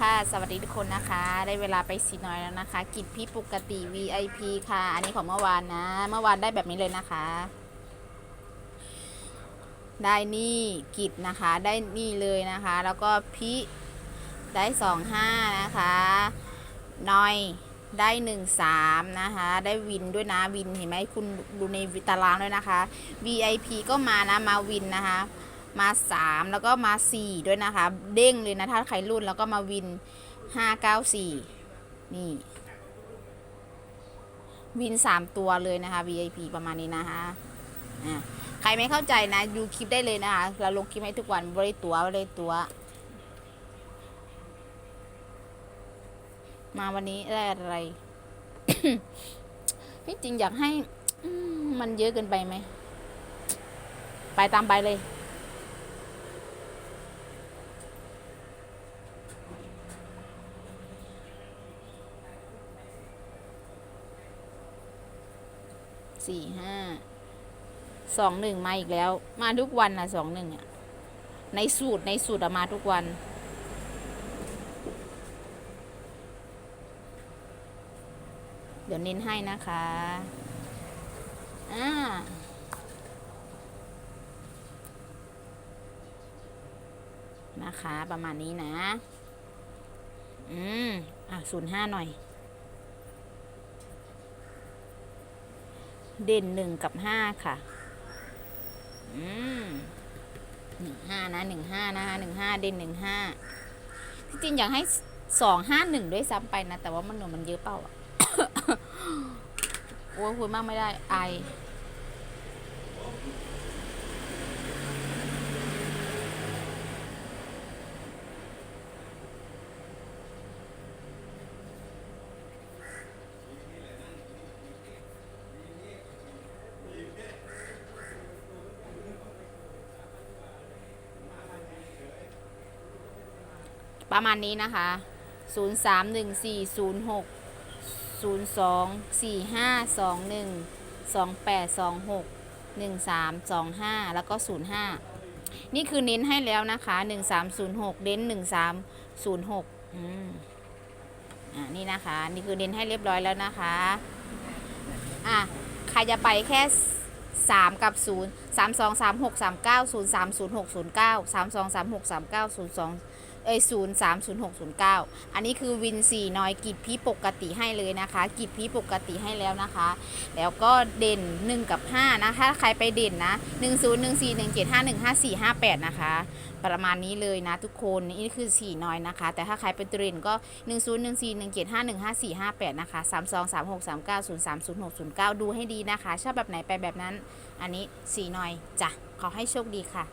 ค่ะ สวัสดีทุกคนนะคะ ได้เวลาไปสีน้อยแล้วนะคะ กิจพี่ปกติ VIP ค่ะ อันนี้ของเมื่อวานนะ เมื่อวานได้แบบนี้เลยนะคะ ได้นี่กิจนะคะ ได้นี่เลยนะคะ แล้วก็พี่ได้สองห้านะคะนอยได้หนึ่งสามนะคะ ได้วินด้วยนะวินเห็นไหมคุณดูในตารางด้วยนะคะ VIP ก็มานะมาวินนะคะ มา 3 แล้วก็มา 4 ด้วยนะคะ เด้งเลยนะ ถ้าใครรุ่นแล้วก็มาวิน 594 นี่ วิน 3 ตัวเลยนะคะ VIP ประมาณนี้นะคะอะใครไม่เข้าใจนะดูคลิปได้เลยนะคะ เราลงคลิปให้ทุกวันบริตัวบริตัว มาวันนี้ได้อะไร ที่จริงอยากให้มันเยอะเกินไปไหม ไปตามไปเลย สี่ห้าสองหนึ่งมาอีกแล้ว มาทุกวันนะสองหนึ่งอะในสูตรในสูตรอะมาทุกวัน เดี๋ยวเน้นให้นะคะอ่านะคะ ประมาณนี้นะ อืม อะศูนย์ห้าหน่อย เด่นหนึ่งกับห้าค่ะ อืมหนึ่งห้านะหนึ่งห้านะคะหนึ่งห้าเด่นหนึ่งห้าที่จริงอยากให้สองห้าหนึ่งด้วยซ้ำไปนะ แต่ว่ามันหนูมันเยอะเปล่าอะโอ้ยคุยมากไม่ได้ไอ ประมาณนี้นะคะ 0 3 1 4 0 6 0 2 4 5 2 1 2 8 2 6 1 3 2 5 แล้วก็ 05 นี่คือเน้นให้แล้วนะคะ 1306 เน้น 1306อืมอ่านี่นะคะ นี่คือเน้นให้เรียบร้อยแล้วนะคะ อะใครจะไปแค่3 กับ 0 3 2 3 6 3 9 0 3 0 6 0 9 3 2 3 6 3 9 0 2 เอ้ยศูนย์สามศูนย์หกศูนย์เก้าอันนี้คือวินสี่นอยกิจพีปกติให้เลยนะคะกิจพีปกติให้แล้วนะคะ แล้วก็เด่นหนึ่งกับห้านะคะใครไปเด่นนะหนึ่งศูนย์หนึ่งสี่หนึ่งเจ็ดห้าหนึ่งห้าสี่ห้าแปดนะคะประมาณนี้เลยนะทุกคนนี่คือสี่นอยนะคะ แต่ถ้าใครเป็นเด่นก็หนึ่งศูนย์หนึ่งสี่หนึ่งเจ็ดห้าหนึ่งห้าสี่ห้าแปดนะคะสามสองสามหกสามเก้าศูนย์สามศูนย์หกศูนย์เก้าดูให้ดีนะคะ ชอบแบบไหนไปแบบนั้น อันนี้สี่นอยจ้ะ ขอให้โชคดีค่ะ